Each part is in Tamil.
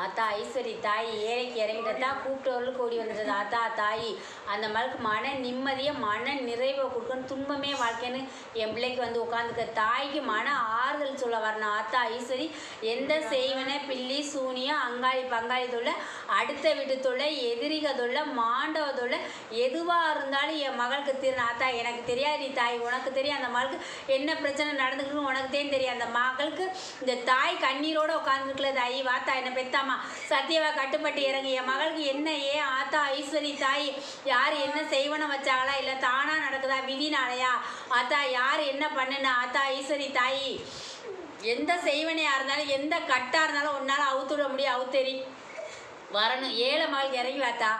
ஆத்தா ஐஸ்வரி தாய். ஏழைக்கு இறங்கிட்டதா கூப்பிட்டவர்களுக்கு கூடி வந்துட்டது. ஆத்தா தாய் அந்த மாதிரி மன நிம்மதியை மன நிறைவை கொடுக்கணும். துன்பமே வாழ்க்கைன்னு என் பிள்ளைக்கு வந்து உட்காந்துக்க தாய்க்கு மன ஆறுதல் சொல்ல வரணும் ஆத்தா ஈஸ்வரி எந்த செய்வன பில்லி சூனியம் அங்காளி பங்காளி தொல்லை அடுத்த வீட்டு தொல்லை எதிரிக தொல்லை மாண்டவ தொல்லை எதுவாக இருந்தாலும் என் மகளுக்கு தீரணும் ஆத்தா. எனக்கு தெரியாது நீ தாய் உனக்கு தெரியும் அந்த மகளுக்கு என்ன பிரச்சனை நடந்துக்கணும் உனக்கு தேன் தெரியும். அந்த மகளுக்கு இந்த தாய் கண்ணீரோடு உட்காந்துருக்கல தாய் வாத்தா என்ன பெத்தாமா? சத்தியவா கட்டுப்பட்டு இறங்கு என் மகளுக்கு என்ன ஏன் ஆத்தா ஐஸ்வரி தாய்? யார் என்ன செய்வனம் வச்சாங்களா? இல்லை தானாக நடக்குதா? விதினாலையா ஆத்தா யார் என்ன பண்ணுனா ஆத்தா ஐஸ்வரி தாயி. எந்த செய்வனையாக இருந்தாலும் எந்த கட்டாக இருந்தாலும் உன்னால் அவுத்துட முடியும் அவுத்தெறி வரணும். ஏழை மகள் இறங்கி வாத்தா.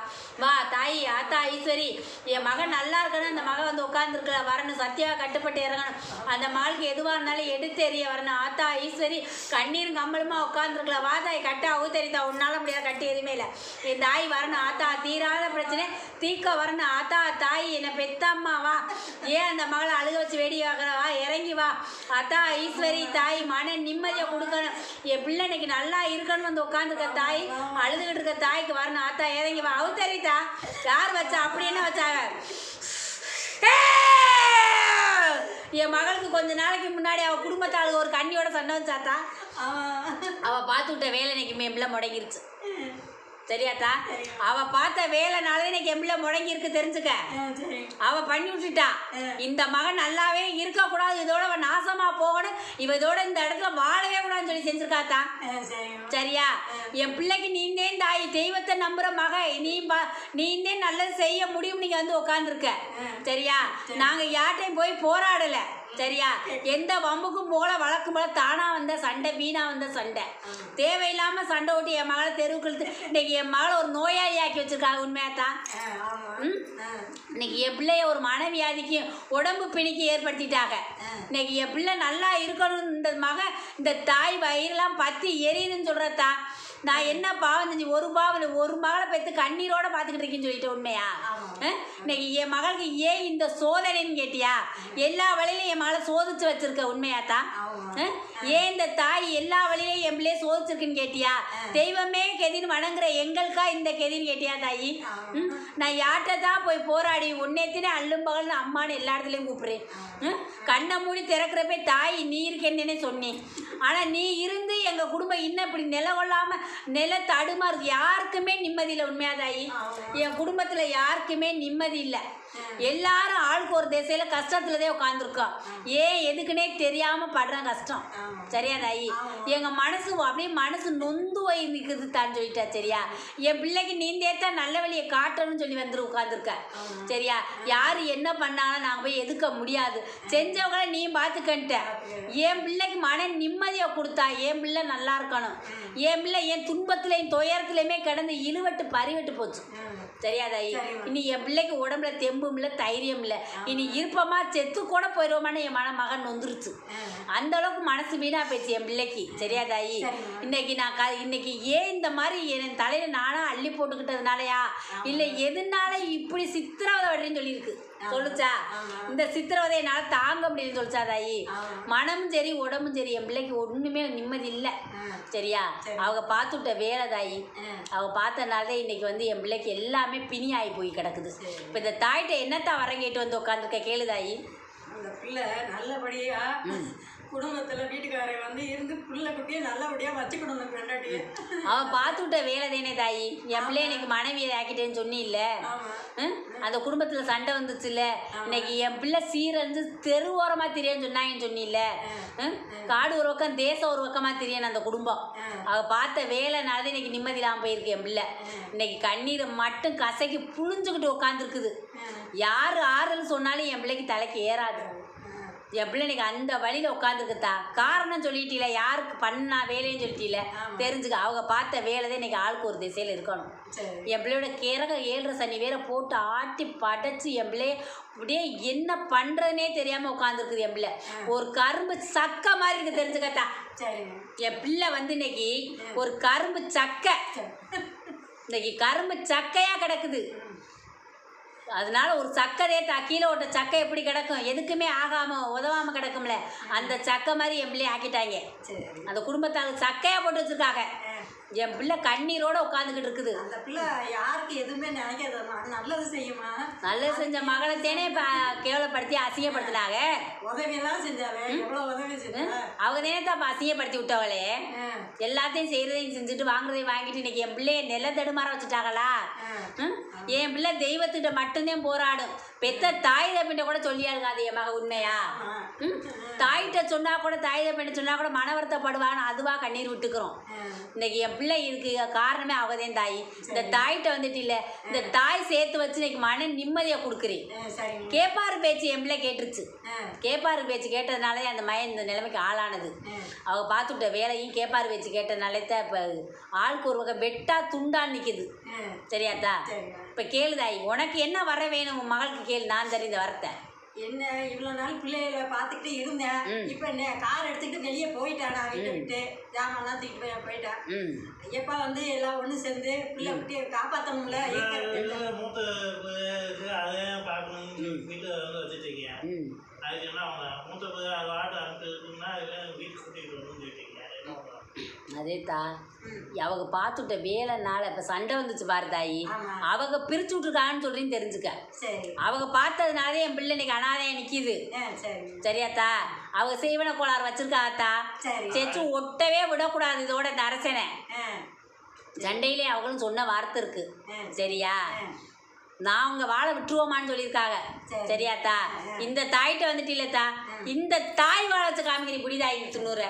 வா தாயி ஆத்தா ஐஸ்வரி என் மகன் நல்லா இருக்கணும். அந்த மகன் வந்து உட்காந்துருக்கல வரணும். சத்தியாக கட்டுப்பட்டு இறங்கணும். அந்த மகளுக்கு எதுவாக இருந்தாலும் எடுத்து எறிய வரணும். ஆத்தா ஈஸ்வரி கண்ணீரும் கம்பளுமா உட்காந்துருக்கல வா தாய் கட்ட அவுத்தறித்தா உன்னால முடியாது கட்டி எதுவுமே இல்லை. என் தாய் வரணும். ஆத்தா தீராத பிரச்சனை. தீக்க வரணும். ஆத்தா தாய் என்னை பெத்தம்மா வா. ஏன் அந்த மகளை அழுக வச்சு வேடி வா இறங்கி வா. ஆத்தா ஈஸ்வரி தாய் மன நிம்மதியை கொடுக்கணும். என் பிள்ளை இன்னைக்கு நல்லா இருக்கணும் வந்து உட்காந்துருக்க தாய் அழுதுகிட்டு இருக்க தாய்க்கு வரணும். ஆத்தா இறங்கி வா. அவுத்தறித்தா யார் வச்சா? அப்படி என்ன வச்சாங்க! என் மகளுக்கு கொஞ்ச நாளைக்கு முன்னாடி அவ குடும்பத்தாளுக்கு ஒரு கண்ணியோட சண்டை வச்சாத்தா? அவ பார்த்து விட்ட வேலை இன்னைக்கு மேம்பிள்ள முடங்கிருச்சு. சரியாத்தா அவ பார்த்த வேலைனால இன்னைக்கு எம்பிள்ள முடங்கிருக்கு தெரிஞ்சுக்க. அவ பண்ணி விட்டுட்டா. இந்த மகன் நல்லாவே இருக்கக்கூடாது. இதோட அவன் நாசமா போகணும். இவ இதோட இந்த இடத்துல வாழவே கூடாதுன்னு சொல்லி செஞ்சிருக்காத்தா? சரியா? என் பிள்ளைக்கு நீந்தே தாய் தெய்வத்தை நம்புற மக. நீ நீந்தே நல்லது செய்ய முடியும் நீங்க வந்து உட்காந்துருக்க சரியா? நாங்க யார்ட்டையும் போய் போராடல. சரியா? எந்த வம்புக்கும் போல வழக்கும் போல தானா வந்த சண்டை வீணா வந்த சண்டை. தேவையில்லாம சண்டை ஓட்டி என் மகளை தெருவுக்கு இழுத்து இன்னைக்கு என் மகளை ஒரு நோயாளி ஆக்கி வச்சிருக்காங்க உண்மையாத்தான்? இன்னைக்கு என் பிள்ளைய ஒரு மனவியாதிக்கு உடம்பு பிணிக்கு ஏற்படுத்திட்டாங்க. இன்னைக்கு என் பிள்ளை நல்லா இருக்கணும் இந்த மக இந்த தாய் வயிறுலாம் பத்தி எரியுதுன்னு சொல்றதா? நான் என்ன பாவம் செஞ்சு ஒரு பாவம் ஒரு மகளை பெற்று கண்ணீரோட பார்த்துக்கிட்டு இருக்கேன்னு சொல்லிட்டு உண்மையா? இன்னைக்கு என் மகளுக்கு ஏன் இந்த சோதனைன்னு கேட்டியா? எல்லா வழியிலும் என் மகளை சோதிச்சு வச்சிருக்க உண்மையாத்தான் அஹ்? ஏன் இந்த தாய் எல்லா வழியிலையும் என் பிள்ளைய சோதிச்சிருக்குன்னு கேட்டியா? தெய்வமே கெதின்னு வணங்குற எங்களுக்கா இந்த கெதின்னு கேட்டியா தாயி? ம்? நான் யார்கிட்ட தான் போய் போராடி உன்னேத்தினே அள்ளும் பகல்னு அம்மான்னு எல்லா இடத்துலையும் கூப்பிடுறேன். ம்? கண்ணை மூடி திறக்கிறப்ப தாய் நீ இருக்கேன்னே சொன்னேன். ஆனால் நீ இருந்து எங்கள் குடும்பம் இன்னும் இப்படி நில நில தடுமாறுது. யாருக்குமே நிம்மதி இல்லை உண்மையா தாயி? என் குடும்பத்தில் யாருக்குமே நிம்மதி இல்லை. எல்லாரும் ஆளுக்கு ஒரு திசையில கஷ்டத்துல தான் உட்காந்துருக்கோம் ஏன் எதுக்குன்னே தெரியாம படுற கஷ்டம். சரியா தாயி? எங்க மனசு அப்படியே மனசு நொந்து போய் நிற்குது தான் சொல்லிட்டா சரியா? என் பிள்ளைக்கு நீந்தே தான் நல்ல வழியை காட்டணும்னு சொல்லி வந்து உட்காந்துருக்க சரியா? யார் என்ன பண்ணாலும் நாங்கள் போய் எதுக்க முடியாது. செஞ்சவங்கள நீ பார்த்துக்கன்ட்ட என் பிள்ளைக்கு மன நிம்மதியை கொடுத்தா என் பிள்ளை நல்லா இருக்கணும். என் பிள்ளை என் துன்பத்துலையும் துயரத்துலையுமே கிடந்து இழுவட்டு பறிவட்டு போச்சு. சரியா தாயி இனி என் பிள்ளைக்கு உடம்புல தெம்பும் இல்லை தைரியம் இல்லை. இனி இருப்பமா செத்து கூட போயிடுவோமான்னு என் மன மகன் நொந்துருச்சு. அந்த அளவுக்கு மனசு வீணா போயிடுச்சு என் பிள்ளைக்கு. சரியா தாயி இன்னைக்கு நான் க இன்னைக்கு ஏன் இந்த மாதிரி என் தலையில நானா அள்ளி போட்டுக்கிட்டதுனாலயா? இல்லை எதுனால இப்படி சித்திரவதை வர்றேன்னு சொல்லியிருக்கு. சொல்லுச்சா? இந்த சித்திரவதை என்னால் தாங்க முடியலன்னு சொல்லிச்சா தாயி? மனமும் சரி உடம்பும் சரி என் பிள்ளைக்கு ஒன்றுமே நிம்மதி இல்லை. சரியா? அவங்க பார்த்து விட்ட வேலை தாயி. அவங்க பார்த்தனால தான் இன்னைக்கு வந்து என் பிள்ளைக்கு எல்லாமே பிணி ஆகி போய் கிடக்குது. இப்போ இந்த தாய்கிட்ட என்னத்தான் வரம் கேட்டு வந்து உட்காந்துருக்க கேளு தாயி. அந்த பிள்ளை நல்லபடியா குடும்பத்துல வீட்டுக்காரை வந்து இருந்து பிள்ளை குட்டியை நல்லபடியா வச்சுக்கணும் பெண்டாட்டிய. அவன் பார்த்து விட்ட வேலை தானே தாயி. என் பிள்ளை இன்னைக்கு மனைவியை ஆக்கிட்டேன்னு ம்? அந்த குடும்பத்தில் சண்டை வந்துச்சுல்ல. இன்னைக்கு என் பிள்ளை சீரழிஞ்சு தெருவோரமாக தெரியான்னு சொன்னாங்கன்னு சொன்னில்ல? காடு ஒரு பக்கம் தேசம் ஒரு பக்கமாக தெரியணும் அந்த குடும்பம். அவ பார்த்த வேலைனால இன்னைக்கு நிம்மதி இல்லாமல் போயிருக்கு என் பிள்ளை. இன்னைக்கு கண்ணீரை மட்டும் கசக்கி புழிஞ்சுக்கிட்டு உட்காந்துருக்குது யார் ஆறுதல் சொன்னாலும் என் பிள்ளைக்கு தலைக்கு ஏறாது. என் பிள்ளை இன்னைக்கு அந்த வழியில் உட்காந்துருக்குதா காரணம் சொல்லிட்டீல யாருக்கு பண்ணா வேலைன்னு சொல்லிட்டீல? தெரிஞ்சுக்க அவங்க பார்த்த வேலை தான் இன்னைக்கு ஆளுக்கு ஒரு திசையில் இருக்கணும். என் பிள்ளையோட கிறக ஏழரை சனி வேற போட்டு ஆட்டி படைச்சு என் பிள்ளைய அப்படியே என்ன பண்ணுறதுனே தெரியாமல் உட்காந்துருக்குது என் பிள்ளை ஒரு கரும்பு சக்கை மாதிரி இருக்கு தெரிஞ்சுக்கத்தா என் பிள்ளை வந்து இன்னைக்கு ஒரு கரும்பு சக்கை. இன்னைக்கு கரும்பு சக்கையாக கிடக்குது. அதனால ஒரு சக்கரே தா கீழே ஓட்ட சக்கை எப்படி கிடக்கும்? எதுக்குமே ஆகாமல் உதவாமல் கிடக்கும்ல. அந்த சக்கை மாதிரி என் பிள்ளைய ஆக்கிட்டாங்க. சரி அந்த குடும்பத்தால் சக்கையாக போட்டு வச்சுருக்காங்க. என் பிள்ளை கண்ணீரோட உட்காந்துக்கிட்டு இருக்குது. அந்த பிள்ளை யாருக்கு எதுவுமே நினைக்காதம்மா. நல்லது செய்யுமா? நல்லது செஞ்ச மகளத்தேனே இப்போ கேவலப்படுத்தி அசிங்கப்படுத்தினாங்க. உதவியெல்லாம் செஞ்சாவே எவ்வளோ உதவி செஞ்சா? அவங்க தானே தான் அசிங்கப்படுத்தி விட்டவளே. எல்லாத்தையும் செய்கிறதையும் செஞ்சுட்டு வாங்குறதையும் வாங்கிட்டு இன்னைக்கு என் பிள்ளைய நில தடுமாற வச்சுட்டாங்களா? என் பிள்ளை தெய்வத்திட்ட மட்டும்தான் போராடும். பெத்த தாய் தப்பிட்ட கூட சொல்லியாளுங்க அது என் மக உண்மையா? ஆ. ம்? தாயிட்ட சொன்னா கூட தாய் தப்பிட்ட சொன்னா கூட மன வருத்தப்படுவான்னு அதுவா கண்ணீர் விட்டுக்கிறோம். இன்னைக்கு என் பிள்ளை இருக்கு. காரணமே அவதேன் தாய். இந்த தாயிட்ட வந்துட்டு இல்லை. இந்த தாய் சேர்த்து வச்சு இன்னைக்கு மன நிம்மதியை கொடுக்குறேன் கேப்பாரு பேச்சு என் பிள்ளை கேட்டுருச்சு. கேப்பாரு பேச்சு கேட்டதுனாலே அந்த மயன் இந்த நிலைமைக்கு ஆளானது. ஆ. அவ பார்த்துட்ட வேலையும் கேப்பாரு பேச்சு கேட்டதுனாலே தான் இப்போ ஆளுக்கு ஒரு வகை வெட்டா துண்டா நிற்கிது சரியாத்தா? இப்போ கேளுதாய் உனக்கு என்ன வர வேணும்? உன் மகளுக்கு கேளு. நான் தெரிந்த வரத்தை. என்ன இவ்வளோ நாள் பிள்ளைகளை பார்த்துக்கிட்டு இருந்தேன். இப்போ என்ன கார் எடுத்துக்கிட்டு வெளியே போயிட்டான் நான் வீட்டை விட்டு ஜாமான்லாம் தூக்கிட்டு போய் போயிட்டேன். ஐயப்பா வந்து எல்லாம் ஒன்று சேர்ந்து பிள்ளை விட்டு காப்பாற்றணும்ல மூத்த வீட்டில் வந்து வச்சுட்டீங்க ம். அதுக்கு என்ன மூத்த ஆட்டு அனுப்பிச்சுன்னா அதேத்தா அவங்க பார்த்துட்ட வேலைனால இப்போ சண்டை வந்துச்சு பாரு தாயி. அவங்க பிரிச்சு விட்ருக்கான்னு சொல்றேன்னு தெரிஞ்சுக்க. அவங்க பார்த்ததுனாலே என் பிள்ளை இன்னைக்கு அனாதையா நிற்கிது சரியாத்தா? அவங்க செய்வன கோளாறு வச்சிருக்காத்தா? சரி. செச்சு ஒட்டவே விடக்கூடாது இதோட இந்த அரசனை. ஆ. சண்டையிலே அவங்களும் சொன்ன வார்த்தை இருக்கு. சரியா. நான் அவங்க வாழை விட்டுருவோமான்னு சொல்லியிருக்காங்க. சரி. சரியாத்தா? இந்த தாயிட்ட வந்துட்டு இல்லத்தா இந்த தாய் வாழ வச்சு காமிக்கிறீ புடி தாய் துண்ணூற